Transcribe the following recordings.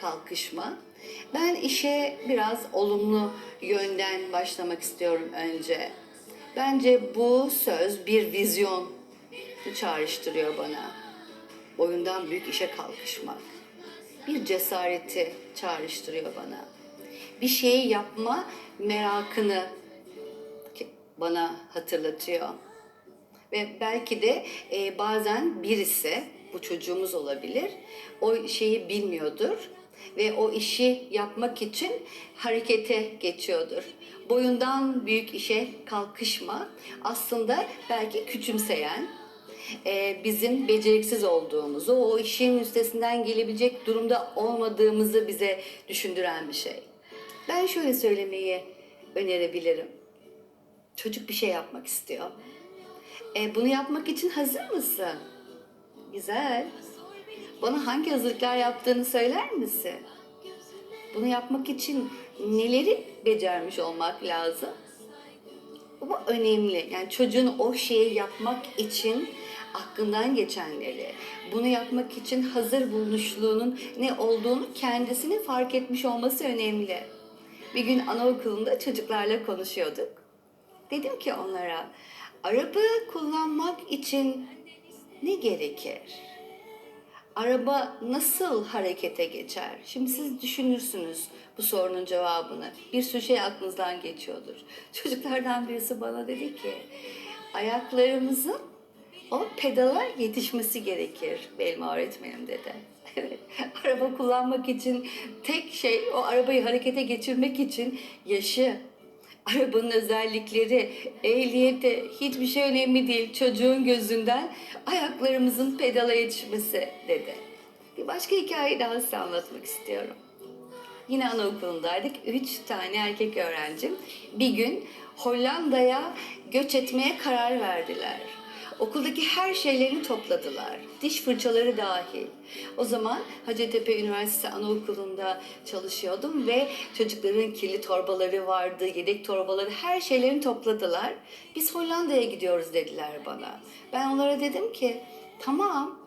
kalkışma. Ben işe biraz olumlu yönden başlamak istiyorum önce. Bence bu söz bir vizyon çağrıştırıyor bana. Boyundan büyük işe kalkışmak. Bir cesareti çağrıştırıyor bana. Bir şeyi yapma merakını bana hatırlatıyor. Ve belki de e, bazen birisi, bu çocuğumuz olabilir, o şeyi bilmiyordur ve o işi yapmak için harekete geçiyordur. Boyundan büyük işe kalkışma aslında belki küçümseyen, e, bizim beceriksiz olduğumuzu, o işin üstesinden gelebilecek durumda olmadığımızı bize düşündüren bir şey. Ben şöyle söylemeyi önerebilirim. Çocuk bir şey yapmak istiyor. E, bunu yapmak için hazır mısın? Güzel. Bana hangi hazırlıklar yaptığını söyler misin? Bunu yapmak için neleri becermiş olmak lazım? Bu önemli. Yani çocuğun o şeyi yapmak için aklından geçenleri, bunu yapmak için hazır bulunuşluğunun ne olduğunu kendisinin fark etmiş olması önemli. Bir gün anaokulunda çocuklarla konuşuyorduk. Dedim ki onlara, araba kullanmak için ne gerekir? Araba nasıl harekete geçer? Şimdi siz düşünürsünüz bu sorunun cevabını. Bir sürü şey aklınızdan geçiyordur. Çocuklardan birisi bana dedi ki, ayaklarımızın o pedala yetişmesi gerekir benim öğretmenim dedi. Evet, araba kullanmak için tek şey o arabayı harekete geçirmek için yaşı, arabanın özellikleri, ehliyeti hiçbir şey önemli değil. Çocuğun gözünden ayaklarımızın pedala yetişmesi dedi. Bir başka hikaye daha size anlatmak istiyorum. Yine anaokulundaydık. Üç tane erkek öğrencim bir gün Hollanda'ya göç etmeye karar verdiler. Okuldaki her şeylerini topladılar. Diş fırçaları dahil. O zaman Hacettepe Üniversitesi Anaokulu'nda çalışıyordum ve çocukların kirli torbaları vardı, yedek torbaları, her şeylerini topladılar. Biz Hollanda'ya gidiyoruz dediler bana. Ben onlara dedim ki, tamam.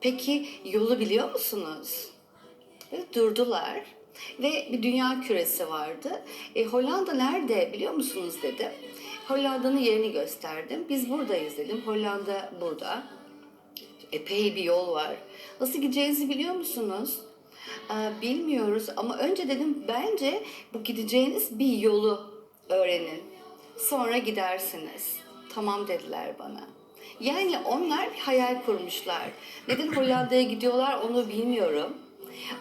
Peki yolu biliyor musunuz? Ve durdular ve bir dünya küresi vardı. E, Hollanda nerede biliyor musunuz dedim. Hollanda'nın yerini gösterdim. Biz buradayız dedim. Hollanda burada. Epey bir yol var. Nasıl gideceğinizi biliyor musunuz? Aa, bilmiyoruz ama önce dedim bence bu gideceğiniz bir yolu öğrenin. Sonra gidersiniz. Tamam dediler bana. Yani onlar bir hayal kurmuşlar. Neden Hollanda'ya gidiyorlar onu bilmiyorum.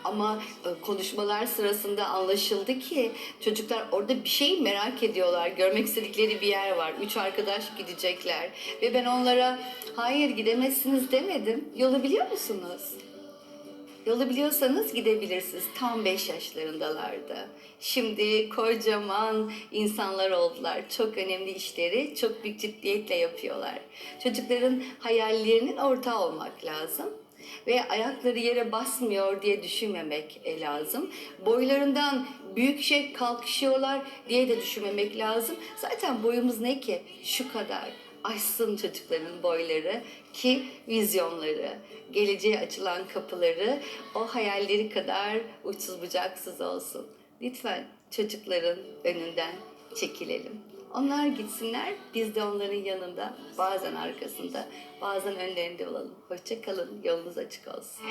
Ama e, konuşmalar sırasında anlaşıldı ki çocuklar orada bir şey merak ediyorlar. Görmek istedikleri bir yer var. Üç arkadaş gidecekler. Ve ben onlara hayır gidemezsiniz demedim. Yolu biliyor musunuz? Yolu biliyorsanız gidebilirsiniz. Tam 5 yaşlarındalardı. Şimdi kocaman insanlar oldular. Çok önemli işleri çok büyük ciddiyetle yapıyorlar. Çocukların hayallerinin ortağı olmak lazım. Ve ayakları yere basmıyor diye düşünmemek e, lazım. Boylarından büyük şey kalkışıyorlar diye de düşünmemek lazım. Zaten boyumuz ne ki? Şu kadar aşsın çocukların boyları ki vizyonları, geleceğe açılan kapıları o hayalleri kadar uçsuz bucaksız olsun. Lütfen çocukların önünden çekilelim. Onlar gitsinler, biz de onların yanında, bazen arkasında, bazen önlerinde olalım. Hoşça kalın, yolunuz açık olsun.